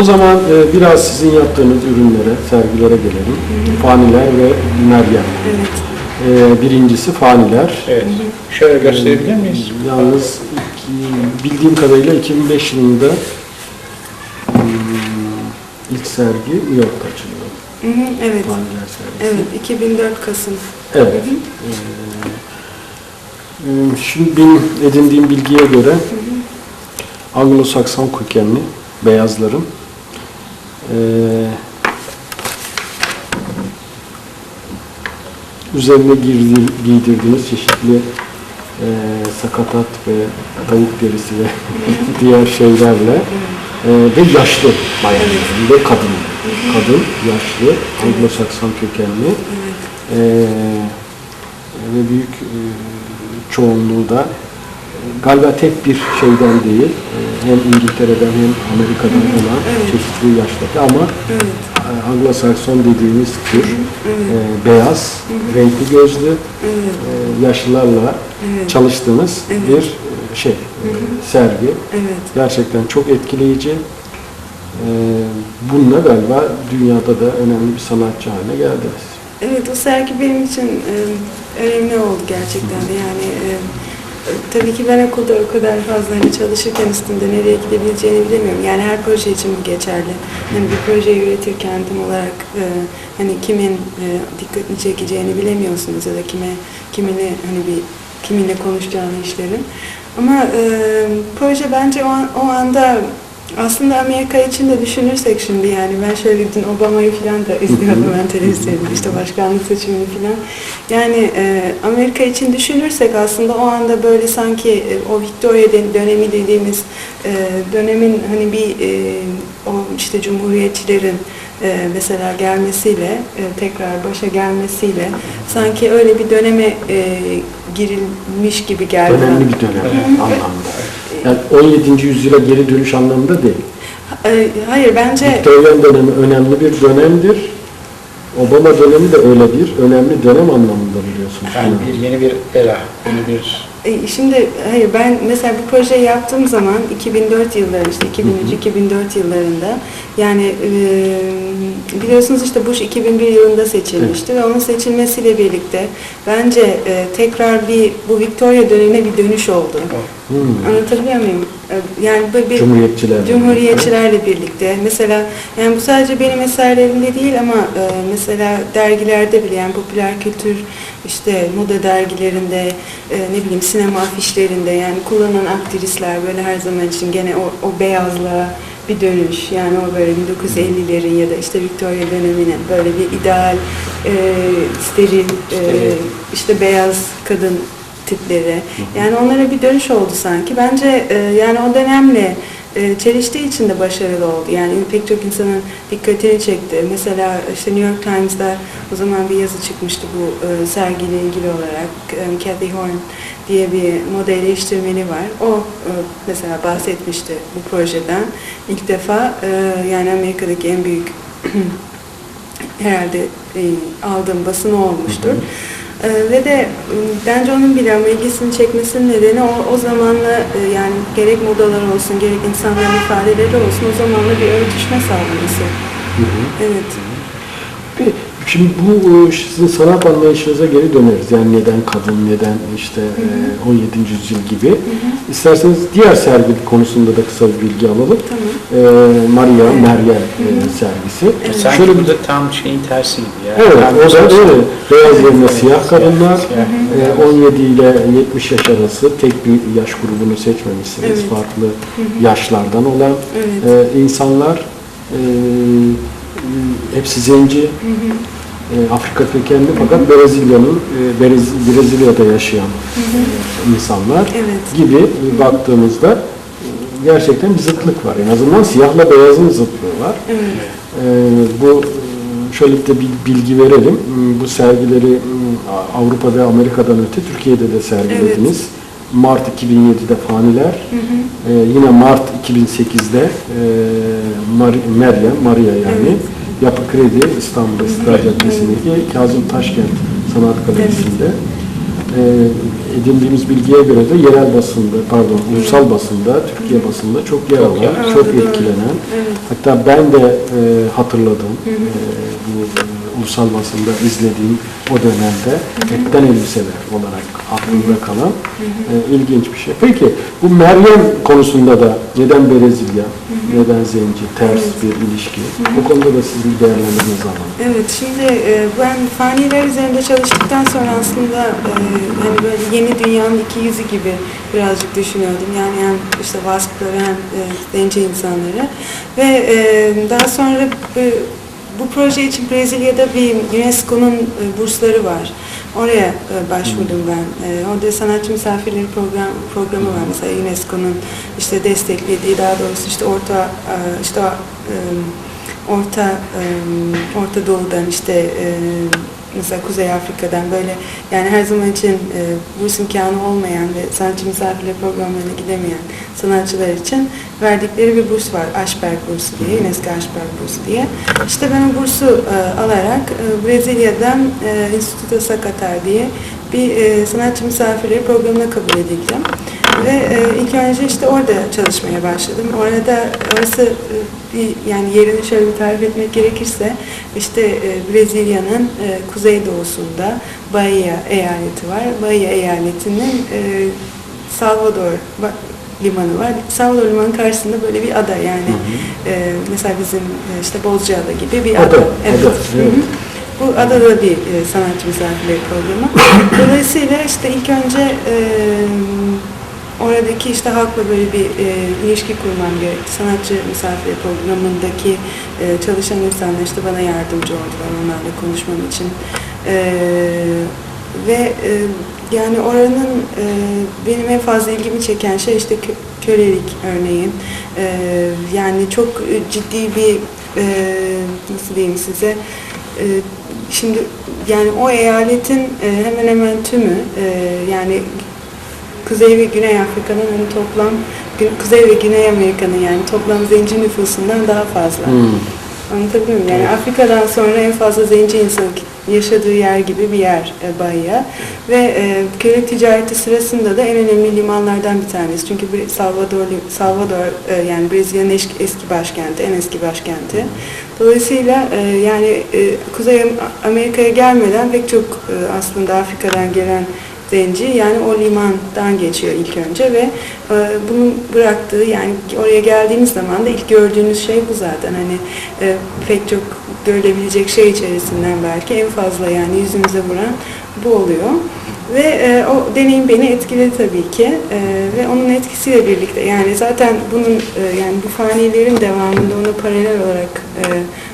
O zaman e, biraz sizin yaptığınız ürünlere, sergilere gelelim. Faniler ve Meryem. Evet. E, birincisi faniler. Evet. Şöyle gösterebilir miyiz? Yalnız iki- bildiğim kadarıyla 2005 yılında hmm, ilk sergi New York'ta açıldı. Hı hı, evet. Faniler sergisi. Evet, 2004 Kasım. Evet. Ee, e, Şimdi benim edindiğim bilgiye göre Anglo-Sakson kökenli beyazların e, üzerine girdi, giydirdiğiniz çeşitli e, sakatat ve tavuk derisi ve diğer şeylerle e, ve yaşlı bayanlar ve kadın. Kadın, yaşlı, Anglo-Sakson kökenli ee, ve büyük e, çoğunluğu da e, galiba tek bir şeyden değil, e, hem İngiltere'den hem Amerika'dan olan Evet. çeşitli yaşlarda ama Evet. e, Anglo-Sakson dediğimiz tür Evet. e, beyaz, renkli gözlü Evet. e, yaşlılarla Evet. çalıştığınız Evet. bir şey, e, sergi. Evet. Gerçekten çok etkileyici. E, bununla galiba dünyada da önemli bir sanatçı haline geldiniz. Evet, o sergi benim için e, önemli oldu gerçekten de. Yani e, tabii ki ben okulda o kadar fazla hani çalışırken üstünde nereye gidebileceğini bilemiyorum. Yani her proje için bu geçerli. Hani bir projeyi üretirken tam olarak e, hani kimin e, dikkatini çekeceğini bilemiyorsunuz ya da kime kiminle hani bir kiminle konuşacağını işlerin. Ama e, proje bence o, an- o anda aslında Amerika için de düşünürsek şimdi yani ben şöyle dün Obama'yı falan da izliyordum ben televizyonda işte başkanlık seçimini falan. Yani e, Amerika için düşünürsek aslında o anda böyle sanki e, o Victoria dönemi dediğimiz e, dönemin hani bir e, o işte cumhuriyetçilerin e, mesela gelmesiyle e, tekrar başa gelmesiyle sanki öyle bir döneme e, girilmiş gibi geldi. Önemli bir dönem anlamda. Yani 17. yüzyıla geri dönüş anlamında değil. E, Hayır bence Victorian dönemi önemli bir dönemdir. Obama dönemi de öyle bir önemli dönem anlamında biliyorsunuz. Yani bir yeni bir era, yeni bir E, Şimdi hayır ben mesela bu projeyi yaptığım zaman 2004 yılları işte 2003-2004 yıllarında yani e, biliyorsunuz işte Bush 2001 yılında seçilmişti ve onun seçilmesiyle birlikte bence e, tekrar bir bu Victoria dönemine bir dönüş oldu. Hmm. Anlatabiliyor muyum? Yani bu bir Cumhuriyetçiler. Cumhuriyetçilerle birlikte mesela yani bu sadece benim eserlerimde değil ama e, mesela dergilerde bile yani popüler kültür işte moda dergilerinde e, ne bileyim sinema afişlerinde yani kullanılan aktristler böyle her zaman için gene o, o beyazlığa bir dönüş yani o böyle 1950'lerin ya da işte Victoria dönemine böyle bir ideal e, steril e, işte beyaz kadın tipleri. Yani onlara bir dönüş oldu sanki. Bence e, yani o dönemle e, çeliştiği için de başarılı oldu. Yani pek çok insanın dikkatini çekti. Mesela işte New York Times'da o zaman bir yazı çıkmıştı bu e, sergiyle ilgili olarak. E, Kathy Horn diye bir moda eleştirmeni var. O e, mesela bahsetmişti bu projeden. İlk defa yani Amerika'daki en büyük herhalde e, aldığım basın olmuştur. E, ve de e, bence onun bile ama ilgisini çekmesinin nedeni o, o zamanla e, yani gerek modalar olsun gerek insanların ifadeleri olsun o zamanla bir örtüşme sağlaması. Hı hı. Evet. Peki, Şimdi bu e, sizin sanat anlayışınıza geri döneriz. Yani neden kadın, neden işte e, 17. yüzyıl gibi. İsterseniz diğer sergi konusunda da kısa bir bilgi alalım. Tamam. E, Maria, Meryem e, sergisi. Evet. sanki Şöyle bir da tam şeyin tersiydi ya. Evet, Yani o da öyle. Beyaz yerine siyah kadınlar, Siyah. e, 17 ile 70 yaş arası tek bir yaş grubunu seçmemişsiniz. Evet. Farklı yaşlardan olan Evet. e, insanlar, e, hepsi zenci, e, Afrika kökenli fakat Brezilya'nın, e, Brez- Brezilya'da yaşayan insanlar Evet. gibi baktığımızda e, gerçekten bir zıtlık var. En azından siyahla beyazın zıtlığı var. Evet. Ee, bu e, şöyle de bir bilgi verelim. Hmm, Bu sergileri hmm, Avrupa ve Amerika'dan öte Türkiye'de de sergilediniz. Mart 2007'de Faniler, ee, yine Mart 2008'de e, Mar- Meryem, Maria yani Evet. Yapı Kredi İstanbul İstiklal Caddesi'ndeki Kazım Taşkent Sanat Galerisi'nde. e, edindiğimiz bilgiye göre de yerel basında, pardon ulusal basında, Türkiye basında çok yer alan, yer. çok etkilenen. Evet. Hatta ben de e, hatırladım e, bu e, ulusal basında izlediğim o dönemde etten elbiseler olarak aklımda kalan e, ilginç bir şey. Peki bu Meryem konusunda da neden Brezilya, neden Zenci, ters bir ilişki? Bu konuda da sizin değerlendirmenizi alalım. Evet, şimdi e, ben faniler üzerinde çalıştıktan sonra aslında e, hani böyle yeni dünyanın iki yüzü gibi birazcık düşünüyordum. Yani hem işte Vaskları hem e, insanları. Ve e, daha sonra bu, bu proje için Brezilya'da bir UNESCO'nun e, bursları var. Oraya e, başvurdum ben. E, orada sanatçı misafirleri program programı var mesela UNESCO'nun işte desteklediği daha doğrusu işte orta e, işte e, Orta e, Orta Doğu'dan işte e, mesela Kuzey Afrika'dan böyle yani her zaman için e, burs imkanı olmayan ve sanatçı misafirleri programlarına gidemeyen sanatçılar için verdikleri bir burs var. Ashberg bursu diye, UNESCO Ashberg bursu diye. İşte ben o bursu e, alarak e, Brezilya'dan e, Instituto Sacatar diye bir e, sanatçı misafirleri programına kabul edildim. Ve e, ilk önce işte orada çalışmaya başladım. Orada orası e, bir yani yerini şöyle bir tarif etmek gerekirse işte e, Brezilya'nın e, kuzeydoğusunda Bahia eyaleti var. Bahia eyaletinin e, Salvador limanı var. Salvador limanının karşısında böyle bir ada yani e, mesela bizim e, işte Bozcaada gibi bir ada. Ada, ada, Hı hı. Bu adada bir e, sanatçı misafirleri programı. Dolayısıyla işte ilk önce e, oradaki işte halkla böyle bir e, ilişki kurmam gerekti. Sanatçı misafirleri programındaki e, çalışan insanlar işte bana yardımcı oldular onlarla konuşmam için. E, ve e, yani oranın e, benim en fazla ilgimi çeken şey işte kö- kölelik örneğin. E, yani çok e, ciddi bir e, nasıl diyeyim size e, şimdi yani o eyaletin e, hemen hemen tümü e, yani Kuzey ve Güney Afrika'nın hani toplam Kuzey ve Güney Amerika'nın yani toplam zenci nüfusundan daha fazla. Hmm. Anlatabiliyor muyum? Yani Afrika'dan sonra en fazla zenci insan yaşadığı yer gibi bir yer e, Bahia. Ve e, köle ticareti sırasında da en önemli limanlardan bir tanesi. Çünkü Salvador, Salvador e, yani Brezilya'nın eski, başkenti, en eski başkenti. Dolayısıyla e, yani e, Kuzey Am- Amerika'ya gelmeden pek çok e, aslında Afrika'dan gelen zenci yani o limandan geçiyor ilk önce ve e, bunun bıraktığı yani oraya geldiğiniz zaman da ilk gördüğünüz şey bu zaten hani e, pek çok görülebilecek şey içerisinden belki en fazla yani yüzünüze vuran bu oluyor. Ve e, o deneyim beni etkiledi tabii ki E, ve onun etkisiyle birlikte yani zaten bunun e, yani bu fanilerin devamında ona paralel olarak e,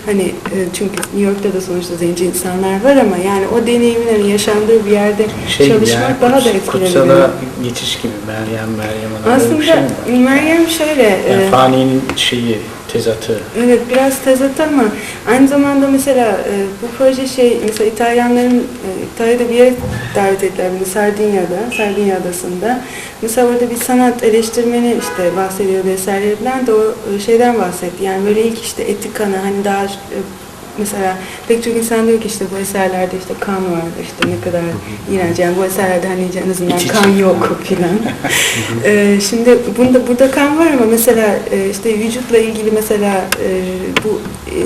hani e, çünkü New York'ta da sonuçta zenci insanlar var ama yani o deneyimin hani yaşandığı bir yerde Şey çalışmak yani, daha da etkiledi. Kutsala geçiş gibi Meryem Meryem şey Aslında var? Meryem şöyle Yani e, faninin şeyi, tezatı. Evet biraz tezat ama aynı zamanda mesela e, bu proje şey mesela İtalyanların e, İtalya'da bir yere davet ettiler beni Sardinya'da, Sardinya adasında. Mesela orada bir sanat eleştirmeni işte bahsediyor eserlerinden de o e, şeyden bahsetti. Yani böyle ilk işte etikana hani daha e, mesela pek çok insan diyor ki işte bu eserlerde işte kan var işte ne kadar iğrenç yani bu eserlerde hani en azından İç kan yok filan. Ee, şimdi bunda burada kan var ama mesela e, işte vücutla ilgili mesela e, bu e,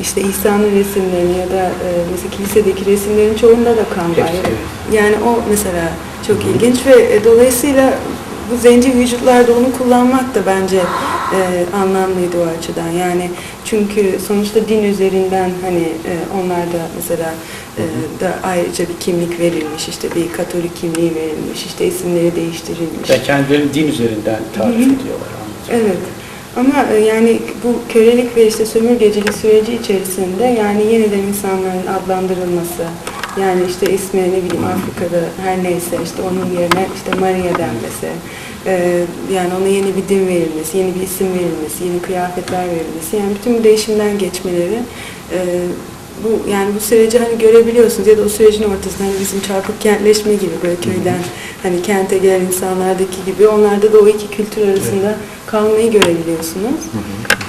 işte İsa'nın resimlerini ya da mesela kilisedeki resimlerin çoğunda da kan var. Yani o mesela çok ilginç ve dolayısıyla bu zenci vücutlarda onu kullanmak da bence e, anlamlıydı o açıdan. Yani çünkü sonuçta din üzerinden hani e, onlar da mesela e, da ayrıca bir kimlik verilmiş, işte bir katolik kimliği verilmiş, işte isimleri değiştirilmiş. Ve kendilerini din üzerinden tarif Hı hı. ediyorlar. anlatıyor. Evet. Ama e, yani bu kölelik ve işte sömürgecilik süreci içerisinde yani yeniden insanların adlandırılması, yani işte ismi ne bileyim Afrika'da her neyse işte onun yerine işte Maria denmesi, e, yani ona yeni bir din verilmesi, yeni bir isim verilmesi, yeni kıyafetler verilmesi, yani bütün bu değişimden geçmeleri e, bu yani bu süreci hani görebiliyorsunuz ya da o sürecin ortasında hani bizim çarpık kentleşme gibi böyle köyden hani kente gelen insanlardaki gibi onlarda da o iki kültür arasında kalmayı görebiliyorsunuz.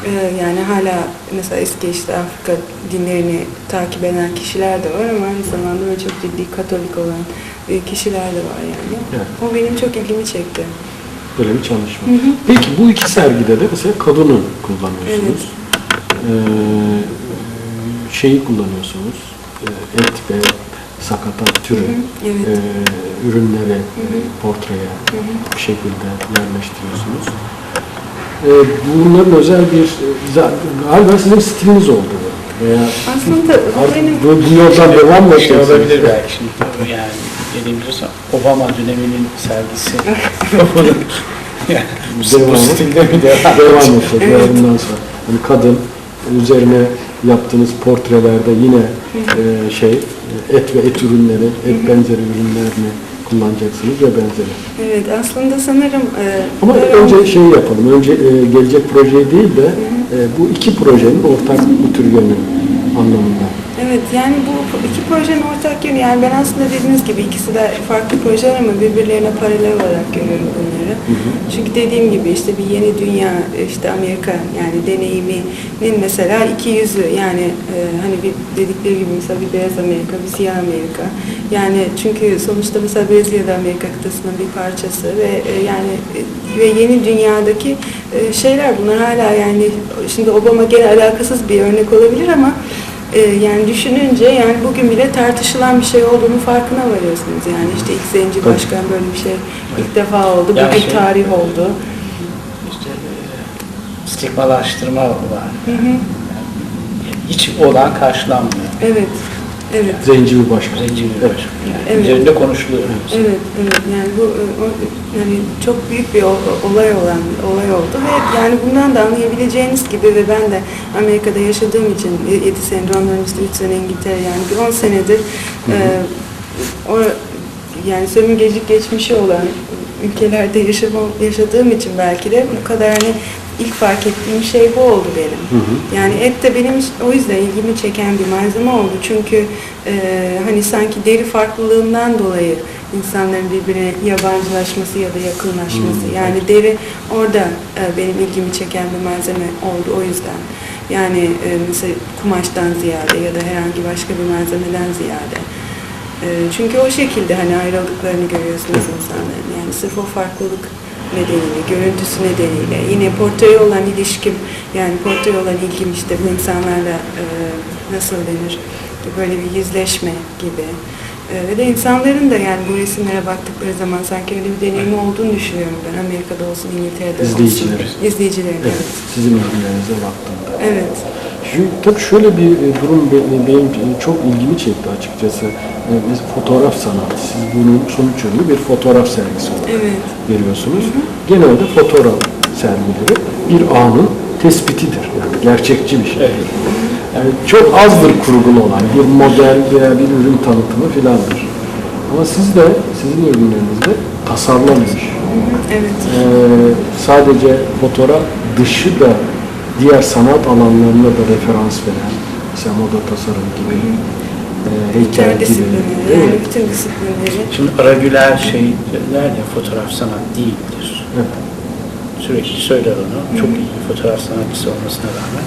Ee, yani hala mesela eski işte Afrika dinlerini takip eden kişiler de var ama aynı zamanda böyle çok ciddi Katolik olan e, kişiler de var yani. O benim çok ilgimi çekti. Böyle bir çalışma. Peki bu iki sergide de mesela kadını kullanıyorsunuz. Ee, şeyi kullanıyorsunuz. Ee, Et ve sakatat türü Evet. ee, ürünleri e, portreye bir şekilde yerleştiriyorsunuz. Ee, bunların özel bir za- galiba sizin stiliniz oldu. Veya Aslında bu benim bu, bu yoldan devam mı Şey olabilir belki şimdi yani gibi Obama döneminin sergisi. Yani, bu stilde mi devam? devam edecek ve bundan sonra. Yani kadın üzerine yaptığınız portrelerde yine e, şey et ve et ürünleri, et benzeri ürünlerini kullanacaksınız ve benzeri. Evet aslında sanırım e, Ama önce şey yapalım, önce e, gelecek projeyi değil de e, bu iki projenin ortak bu tür yönü anlamında. Evet yani bu iki projenin ortak yönü yani ben aslında dediğiniz gibi ikisi de farklı projeler ama birbirlerine paralel olarak görüyorum bunları. Çünkü dediğim gibi işte bir yeni dünya işte Amerika yani deneyiminin mesela iki yüzü yani e, hani bir dedikleri gibi mesela bir beyaz Amerika, bir siyah Amerika. Yani çünkü sonuçta mesela Brezilya'da Amerika kıtasının bir parçası ve e, yani e, ve yeni dünyadaki e, şeyler bunlar hala yani şimdi Obama gene alakasız bir örnek olabilir ama ee, yani düşününce yani bugün bile tartışılan bir şey olduğunu farkına varıyorsunuz. Yani işte ilk zenci Tabii. başkan böyle bir şey ilk defa oldu. Yani Bugün şey- tarih oldu. İşte e, stigmalaştırma var. Hı hı. Hiç olan karşılanmıyor. Evet. Evet. Zenci bir başkan. Zenci bir Evet. başka. Yani Evet. Üzerinde konuşuluyor. Evet, evet. Yani bu e, o- yani çok büyük bir olay olan olay oldu ve yani bundan da anlayabileceğiniz gibi ve ben de Amerika'da yaşadığım için 7 senedir onların işte 3 sene İngiltere yani bir 10 senedir e, o yani sömürgecilik geçmişi olan ülkelerde yaşama, yaşadığım için belki de bu kadar hani ilk fark ettiğim şey bu oldu benim. Hı hı. Yani et de benim o yüzden ilgimi çeken bir malzeme oldu. Çünkü e, hani sanki deri farklılığından dolayı insanların birbirine yabancılaşması ya da yakınlaşması. Hmm, Yani deri orada e, benim ilgimi çeken bir malzeme oldu o yüzden. Yani e, mesela kumaştan ziyade ya da herhangi başka bir malzemeden ziyade. E, çünkü o şekilde hani ayrıldıklarını görüyorsunuz insanların. Yani sırf o farklılık nedeniyle, görüntüsü nedeniyle, yine portreye olan ilişkim, yani portreye olan ilgim işte bu insanlarla e, nasıl denir, böyle bir yüzleşme gibi. E, ve de insanların da yani bu resimlere baktıkları zaman sanki öyle bir deneyimi olduğunu düşünüyorum ben. Amerika'da olsun, İngiltere'de olsun. İzleyicileri. İzleyicilerin, Evet, sizin ürünlerinize baktığımda. Evet. Tabii şöyle bir e, durum be- benim çok ilgimi çekti açıkçası. E, Biz fotoğraf sanatı, siz bunun sonuç ürünü bir fotoğraf sergisi olarak Evet. veriyorsunuz. Genelde fotoğraf sergileri bir anın tespitidir. Yani gerçekçi bir şey. Evet. Yani çok azdır kurgulu olan bir model veya bir ürün tanıtımı filandır. Ama siz de, sizin ürünlerinizde tasarlanmış. Evet. Ee, sadece fotoğraf dışı da diğer sanat alanlarına da referans veren, mesela moda tasarım gibi, heykel gibi. Interdisipliner, değil mi? yani bütün disiplinleri. Şimdi Aragüler şey der ya fotoğraf sanat değildir. Evet. Sürekli söyler onu. Çok iyi bir fotoğraf sanatçısı olmasına rağmen.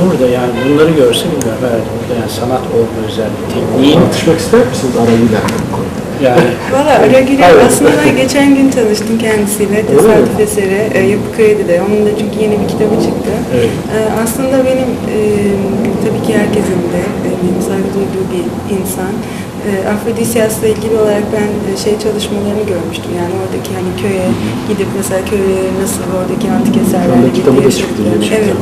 Burada yani bunları görse bilmiyorum herhalde burada yani sanat olma özelliği, tekniğin Tartışmak ister misiniz Arabiler'le bu konuda? yani Valla Aragüler Evet. aslında ben geçen gün tanıştım kendisiyle tesadüf eseri e, Yapı Kredi'de. Onun da çünkü yeni bir kitabı çıktı. Evet. E, aslında benim e, tabii ki herkesin de e, benim saygı duyduğu bir insan. E, Afrodisias'la ilgili olarak ben e, şey çalışmalarını görmüştüm. Yani oradaki hani köye gidip mesela köyleri nasıl oradaki antik eserlerle kitabı da çıktı, Evet.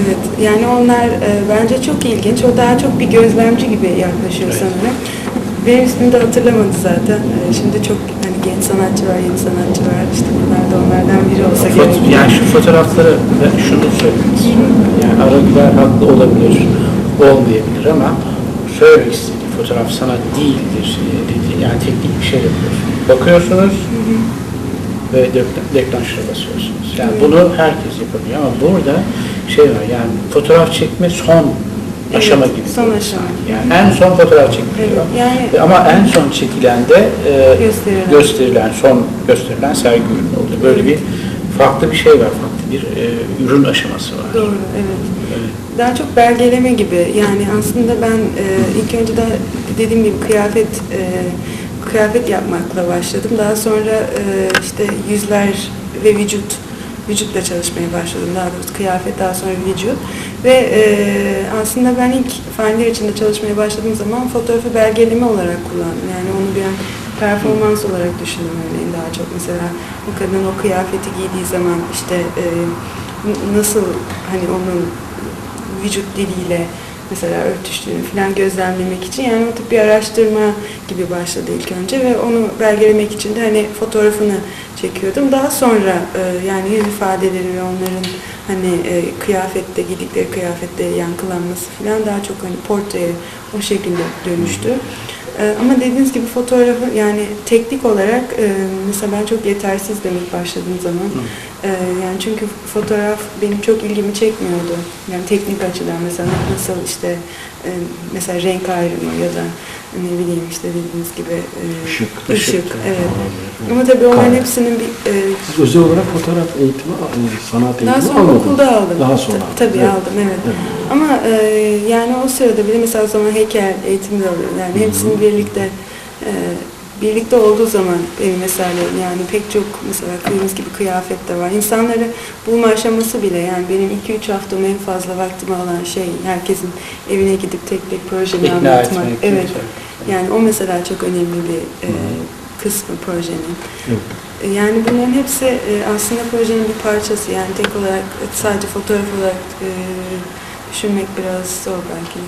Evet, yani onlar bence çok ilginç. O daha çok bir gözlemci gibi yaklaşıyor Evet. sanırım. Benim ismimi de hatırlamadı zaten. Şimdi çok hani genç sanatçı var, yeni sanatçı var. İşte bunlar da onlardan gerek. yani şu fotoğrafları ben şunu söylemek istiyorum. Yani Aragüler haklı olabilir, olmayabilir ama söylemek istediği fotoğraf sanat değildir e, dedi. Yani teknik bir şey yapıyorsunuz. Bakıyorsunuz ve deklan, deklanşöre basıyorsunuz. Yani bunu herkes yapabiliyor ama burada şey var yani fotoğraf çekme son Evet, aşama gibi. son aşama. Yani en son fotoğraf çekiliyor. Evet, yani- Ama en son çekilen de e, Gösterilen. gösterilen, son gösterilen sergi ürünü oldu. Böyle bir farklı bir şey var, farklı bir e, ürün aşaması var. Doğru, evet. Evet. Daha çok belgeleme gibi. Yani aslında ben e, ilk önce de dediğim gibi kıyafet e, kıyafet yapmakla başladım. Daha sonra e, işte yüzler ve vücut vücutla çalışmaya başladım. Daha doğrusu kıyafet, daha sonra vücut. Ve e, aslında ben ilk failler içinde çalışmaya başladığım zaman fotoğrafı belgeleme olarak kullandım. Yani onu bir performans olarak düşündüm örneğin daha çok. Mesela o kadın o kıyafeti giydiği zaman işte e, nasıl hani onun vücut diliyle mesela örtüştüğünü falan gözlemlemek için yani o tip bir araştırma gibi başladı ilk önce ve onu belgelemek için de hani fotoğrafını çekiyordum. Daha sonra e, yani yüz ifadeleri ve onların hani e, kıyafette giydikleri kıyafette yankılanması falan daha çok hani portreye o şekilde dönüştü. E, ama dediğiniz gibi fotoğrafı yani teknik olarak e, mesela ben çok yetersiz demek başladığım zaman e, yani çünkü fotoğraf benim çok ilgimi çekmiyordu. Yani teknik açıdan mesela nasıl işte e, mesela renk ayrımı ya da ne bileyim işte dediğiniz gibi e, Işık. ışık, evet. Evet. Ama tabii onların Kare. hepsinin bir e, Siz özel olarak fotoğraf eğitimi, e, sanat eğitimi daha sonra almadınız. okulda aldım. Daha sonra. Ta- Tabii Evet. aldım evet. Evet. Ama e, yani o sırada bile mesela o zaman heykel eğitimi de alıyorum. Yani hepsini birlikte e, birlikte olduğu zaman benim mesela yani pek çok mesela dediğiniz gibi kıyafet de var. İnsanları bulma aşaması bile yani benim 2-3 haftamı en fazla vaktimi alan şey herkesin evine gidip tek tek projemi İkna anlatmak. etmek. Evet. Yani o mesela çok önemli bir e, kısmı projenin. Evet. Yani bunların hepsi e, aslında projenin bir parçası. Yani tek olarak e, sadece fotoğraf olarak e, düşünmek biraz zor belki.